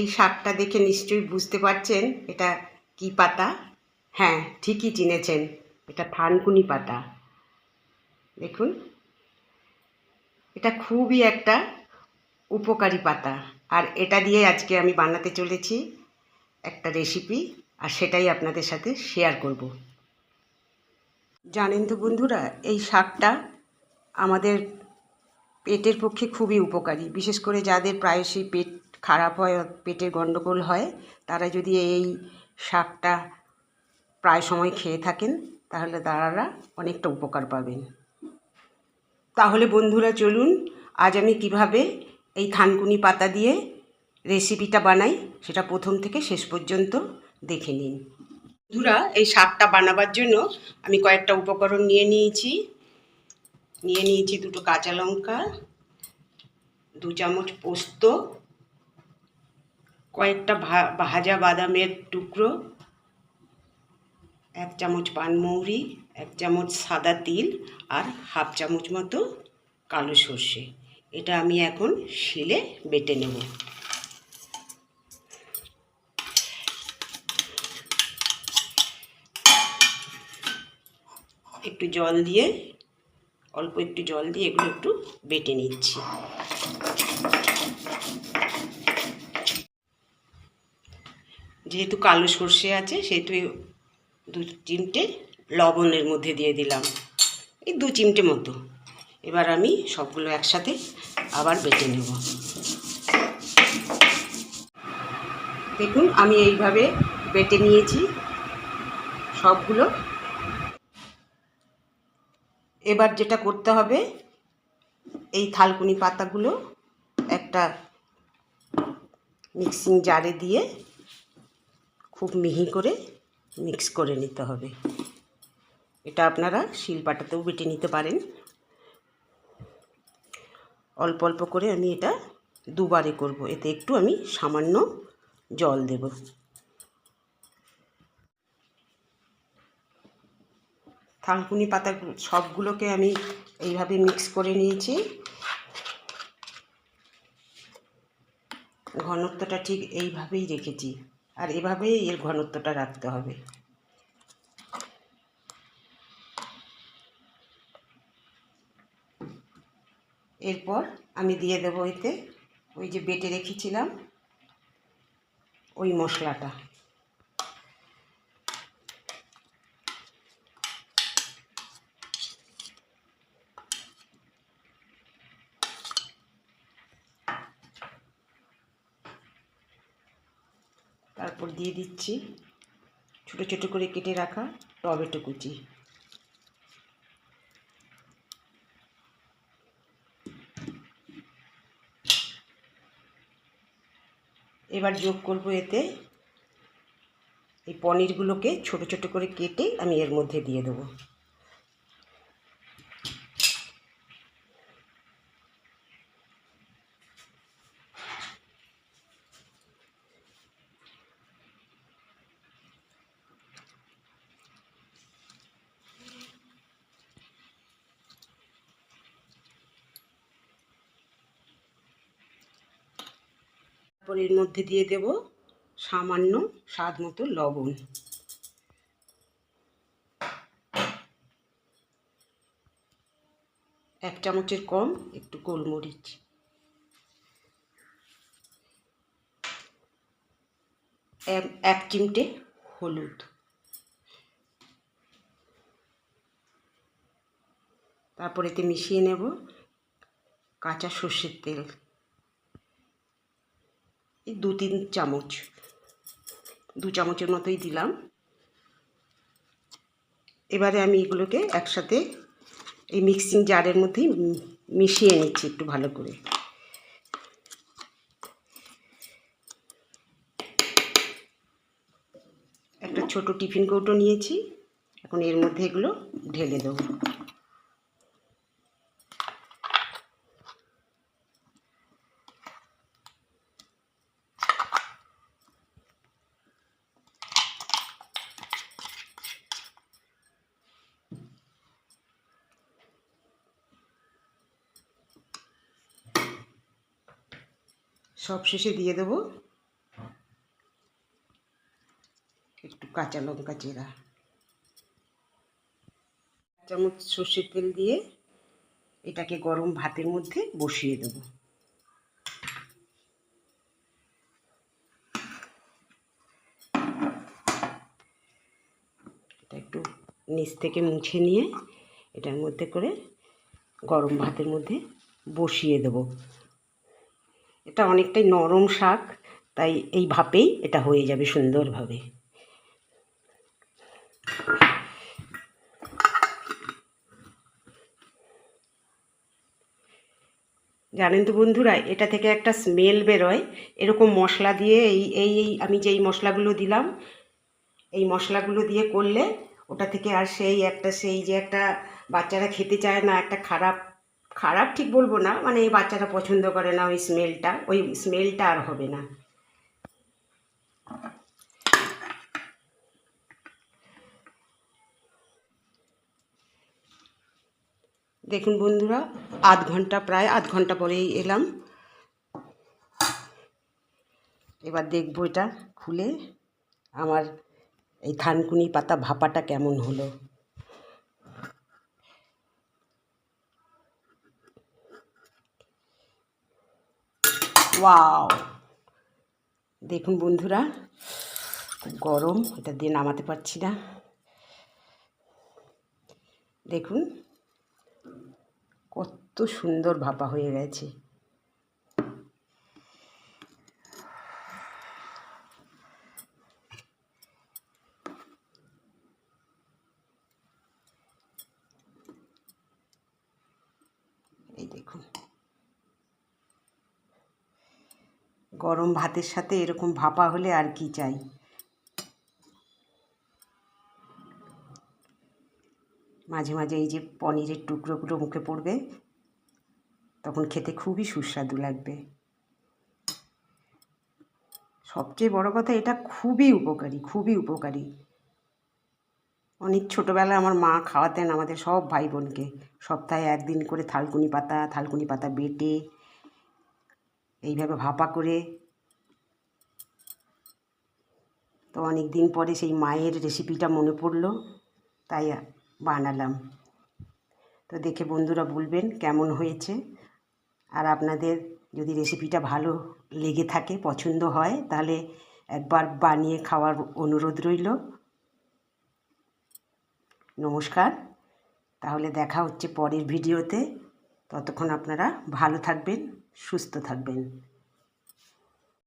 এই শাকটা দেখে নিশ্চয়ই বুঝতে পারছেন, এটা কি পাতা? হ্যাঁ ঠিকই চিনেছেন, এটা থানকুনি পাতা। দেখুন, এটা খুবই একটা উপকারী পাতা। আর এটা দিয়ে আজকে আমি বানাতে চলেছি একটা রেসিপি আর সেটাই আপনাদের সাথে শেয়ার করব। জানেন তো বন্ধুরা, এই শাকটা আমাদের পেটের পক্ষে খুবই উপকারী। বিশেষ করে যাদের প্রায়শই পেট খারাপ হয়, পেটের গণ্ডগোল হয়, তারা যদি এই শাকটা প্রায় সময় খেয়ে থাকেন, তাহলে তারা অনেকটা উপকার পাবেন। তাহলে বন্ধুরা, চলুন, আজ আমি কীভাবে এই থানকুনি পাতা দিয়ে রেসিপিটা বানাই, সেটা প্রথম থেকে শেষ পর্যন্ত দেখে নিন। বন্ধুরা, এই শাকটা বানাবার জন্য আমি কয়েকটা উপকরণ নিয়ে নিয়েছি। নিয়ে নিয়েছি দুটো কাঁচা লঙ্কা, দু চামচ পোস্ত, কয়েকটা ভাজা বাদামের টুকরো, এক চামচ পানমৌরি এক চামচ সাদা তিল আর হাফ চামচ মতো কালো সর্ষে। এটা আমি এখন শিলে বেটে নেব। একটু জল দিয়ে অল্প একটু জল দিয়ে এগুলো একটু বেটে নিচ্ছি। যেহেতু কালো সর্ষে আছে, সেহেতু দু চিমটে লবণের মধ্যে দিয়ে দিলাম। এই দু চিমটে মতো। এবার আমি সবগুলো একসাথে আবার বেটে নেব। দেখুন, আমি এইভাবে বেটে নিয়েছি সবগুলো। এবার যেটা করতে হবে, এই থালকুনি পাতাগুলো একটা মিক্সিং জারে দিয়ে খুব মিহি করে মিক্স করে নিতে হবে। এটা আপনারা শিলপাটাতেও বেটে নিতে পারেন। অল্প অল্প করে আমি এটা দুবারে করব, এতে একটু আমি সামান্য জল দেব। থানকুনি পাতা সবগুলোকে আমি এইভাবে মিক্স করে নিয়েছি। ঘনত্বটা ঠিক এইভাবেই রেখেছি। আর এভাবেই এর ঘনত্বটা রাখতে হবে। এরপর আমি দিয়ে দেবো এতে ওই যে বেটে রেখেছিলাম ওই মশলাটা। তারপর দিয়ে দিচ্ছি ছোটো ছোটো করে কেটে রাখা টমেটো কুচি। এবার যোগ করব এতে এই পনিরগুলোকে ছোট ছোট করে কেটে আমি এর মধ্যে দিয়ে দেবো। তারপর এর মধ্যে দিয়ে দেব সামান্য স্বাদ মতো লবণ। এক চামচের কম, একটু গোলমরিচ। এক- চিমটে হলুদ। তারপর এতে মিশিয়ে নেব কাঁচা সর্ষের তেল। এই দু তিন চামচ, দু চামচের মতোই দিলাম। এবারে আমি এগুলোকে একসাথে এই মিক্সিং জারের মধ্যেই মিশিয়ে নিচ্ছি একটু ভালো করে। একটা ছোট টিফিন কৌটো নিয়েছি, এখন এর মধ্যে এগুলো ঢেলে দেবো। সব শেষে দিয়ে দেব। একটু কাঁচা লঙ্কা চেরা। চামচ সর্ষের তেল দিয়ে এটাকে গরম ভাতের মধ্যে বসিয়ে দেব। এটা একটু নিচ থেকে মুছে নিয়ে এটার মধ্যে করে গরম ভাতের মধ্যে বসিয়ে দেবো। এটা অনেকটাই নরম শাক, তাই এই ভাপেই এটা হয়ে যাবে সুন্দরভাবে। জানেন তো বন্ধুরা, এটা থেকে একটা স্মেল বেরোয়। এরকম মশলা দিয়ে এই এই এই, আমি যেই মশলাগুলো দিলাম, এই মশলাগুলো দিয়ে করলে ওটা থেকে আর সেই একটা, সেই যে একটা বাচ্চারা খেতে চায় না, একটা খারাপ খারাপ ঠিক বলব না মানে এই বাচ্চাটা পছন্দ করে না, ওই স্মেলটা ওই স্মেলটা আর হবে না। দেখুন বন্ধুরা, আধ ঘণ্টা প্রায়, আধ ঘণ্টা পরেই এলাম। এবার দেখব এটা খুলে আমার এই থানকুনি পাতা ভাপাটা কেমন হলো। ওয়াও দেখুন বন্ধুরা, খুব গরম, এটা দিয়ে নামাতে পারছি না। দেখুন, কত সুন্দর ভাপা হয়ে গেছে। এই দেখুন। গরম ভাতের সাথে এরকম ভাপা হলে আর কি চাই? মাঝে মাঝে এই যে পনিরের টুকরোগুলো মুখে পড়বে, তখন খেতে খুবই সুস্বাদু লাগবে। সবচেয়ে বড় কথা, এটা খুবই উপকারী খুবই উপকারী। অনেক ছোটোবেলায় আমার মা খাওয়াতেন আমাদের সব ভাই বোনকে। সপ্তাহে একদিন করে থালকুনি পাতা থালকুনি পাতা বেটে এইভাবে ভাপা করে। তো অনেক দিন পরে সেই মায়ের রেসিপিটা মনে পড়ল, তাই বানালাম। তো দেখে বন্ধুরা বলবেন কেমন হয়েছে। আর আপনাদের যদি রেসিপিটা ভালো লেগে থাকে, পছন্দ হয়, তাহলে একবার বানিয়ে খাওয়ার অনুরোধ রইল। নমস্কার। তাহলে দেখা হচ্ছে পরের ভিডিওতে। ততক্ষণ আপনারা ভালো থাকবেন। সুস্থ থাকবেন।